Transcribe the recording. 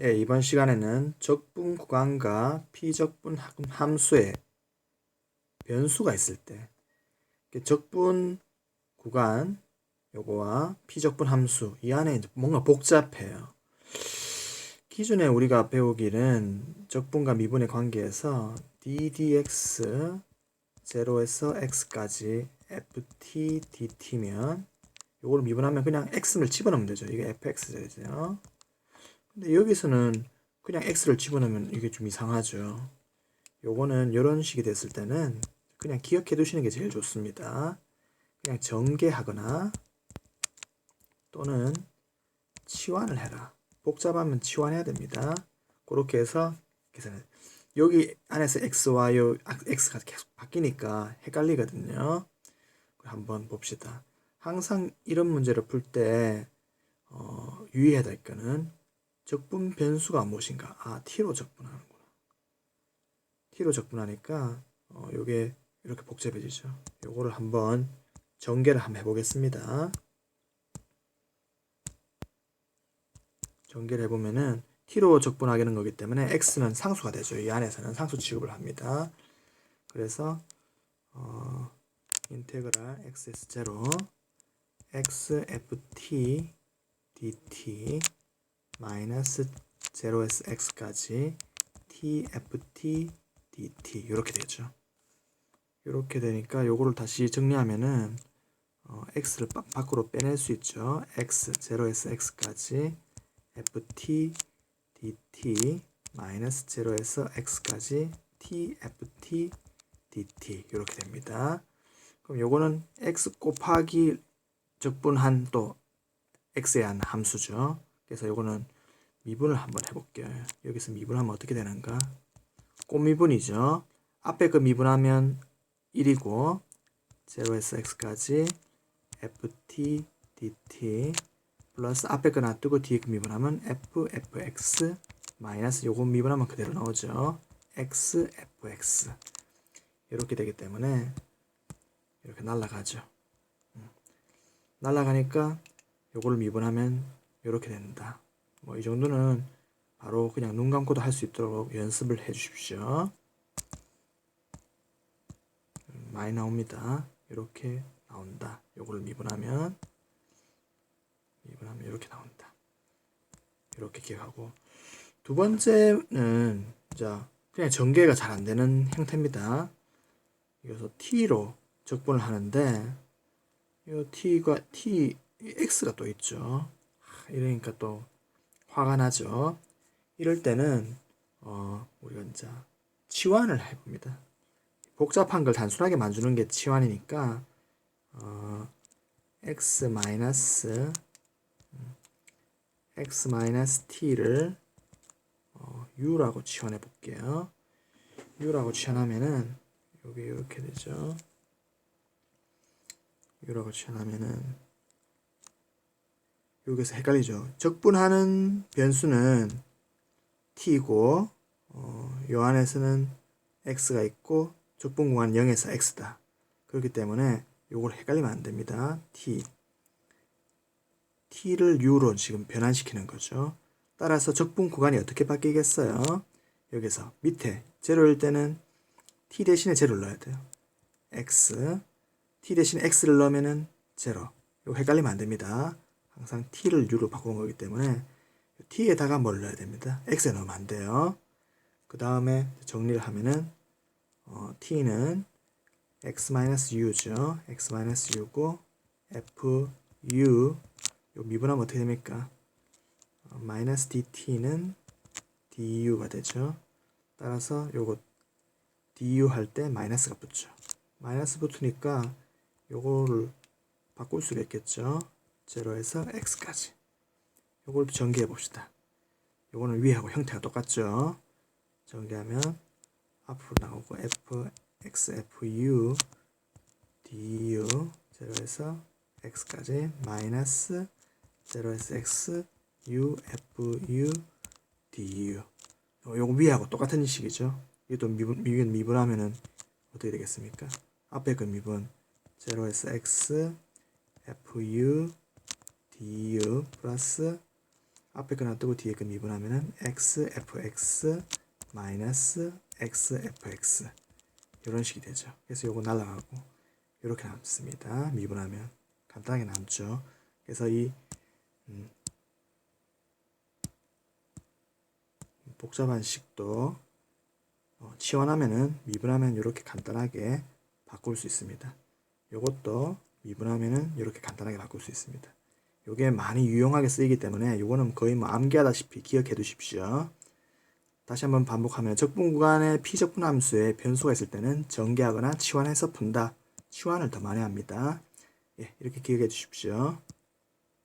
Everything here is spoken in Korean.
예, 이번 시간에는 적분 구간과 피적분 함수의 변수가 있을 때 적분 구간 요거와 피적분 함수 이 안에 뭔가 복잡해요. 기존에 우리가 배우기는 적분과 미분의 관계에서 ddx 0에서 x까지 ft dt면 요걸 미분하면 그냥 x를 집어넣으면 되죠. 이게 fx죠. 근데 여기서는 그냥 x를 집어넣으면 이게 좀 이상하죠. 요거는 이런 식이 됐을 때는 그냥 기억해 두시는 게 제일 좋습니다. 그냥 전개하거나 또는 치환을 해라. 복잡하면 치환해야 됩니다. 그렇게 해서 계산해. 여기 안에서 x와 요 x가 계속 바뀌니까 헷갈리거든요. 한번 봅시다. 항상 이런 문제를 풀때 어, 유의해야 될 거는 적분 변수가 무엇인가? 아, t로 적분하는구나. t로 적분하니까 어, 요게 이렇게 복잡해지죠. 요거를 한번 전개를 한번 해보겠습니다. 전개를 해보면은 t로 적분하게 하는 거기 때문에 x는 상수가 되죠. 이 안에서는 상수 취급을 합니다. 그래서 어, 인테그랄 xs0 xft dt 마이너스 0에서 x까지 tft dt 이렇게 되죠. 이렇게 되니까 요거를 다시 정리하면은 어, x를 밖으로 빼낼 수 있죠. x 0에서 x까지 ft dt 마이너스 0에서 x까지 tft dt 이렇게 됩니다. 그럼 요거는 x 곱하기 적분한 또 x에 한 함수죠. 그래서 이거는 미분을 한번 해볼게요. 여기서 미분하면 어떻게 되는가? 꽃미분이죠. 앞에 그 미분하면 1이고 0에서 x까지 ft dt 플러스 앞에 거 놔두고 뒤에 그 미분하면 f fx 마이너스 요거 미분하면 그대로 나오죠. x fx 이렇게 되기 때문에 이렇게 날라가죠. 음. 날라가니까 요거를 미분하면 이렇게 된다. 뭐 이 정도는 바로 그냥 눈 감고도 할 수 있도록 연습을 해 주십시오. 많이 나옵니다. 이렇게 나온다. 요거를 미분하면 미분하면 이렇게 나온다. 이렇게 기억하고 두 번째는 자 그냥 전개가 잘 안 되는 형태입니다. 이어서 t로 적분을 하는데 이 t가 t x가 또 있죠. 이러니까 또 화가 나죠. 이럴 때는 어, 우리가 이제 치환을 해봅니다. 복잡한 걸 단순하게 만드는 게 치환이니까 어, x 음, x t를 어, u라고 치환해 볼게요. u라고 치환하면은 여기 이렇게 되죠. u라고 치환하면은 여기서 헷갈리죠. 적분하는 변수는 t고 어, 요 안에서는 x가 있고 적분 공간 0에서 x다. 그렇기 때문에 요걸 헷갈리면 안 됩니다. t t를 u로 지금 변환시키는 거죠. 따라서 적분 구간이 어떻게 바뀌겠어요? 여기서 밑에 제로일 때는 t 대신에 제로를 넣어야 돼요. x t 대신에 x를 넣으면은 제로. 이거 헷갈리면 안 됩니다. 항상 t를 u로 바꾼 거기 때문에 t에다가 뭘 넣어야 됩니다. x에 넣으면 안 돼요. 그 다음에 정리를 하면은 어, t는 x-u죠. x-u고 fu 요 미분하면 어떻게 됩니까? 어, 마이너스 dt는 du가 되죠. 따라서 요거 du 할 때 마이너스가 붙죠. 마이너스 붙으니까 요거를 바꿀 수가 있겠죠. 0에서 x까지. 요걸 전개해 봅시다. 요거는 위하고 형태가 똑같죠. 전개하면 앞으로 나오고 f x f u du 0에서 x까지 마이너스 0에서 x u f u du 요거 위하고 똑같은 식이죠. 이것도 미분, 미분, 미분하면은 어떻게 되겠습니까? 앞에 그 미분 0에서 x f u du 플러스 앞에 거 놔두고 뒤에 거 미분하면은 x fx 마이너스 x fx 이런 식이 되죠. 그래서 요거 날라가고 이렇게 남습니다. 미분하면 간단하게 남죠. 그래서 이 음, 복잡한 식도 어, 치환하면은 미분하면 이렇게 간단하게 바꿀 수 있습니다. 요것도 미분하면은 이렇게 간단하게 바꿀 수 있습니다. 요게 많이 유용하게 쓰이기 때문에 요거는 거의 뭐 암기하다시피 기억해 두십시오. 다시 한번 반복하면 적분 구간의 피적분 함수에 변수가 있을 때는 전개하거나 치환해서 푼다. 치환을 더 많이 합니다. 예, 이렇게 기억해 주십시오.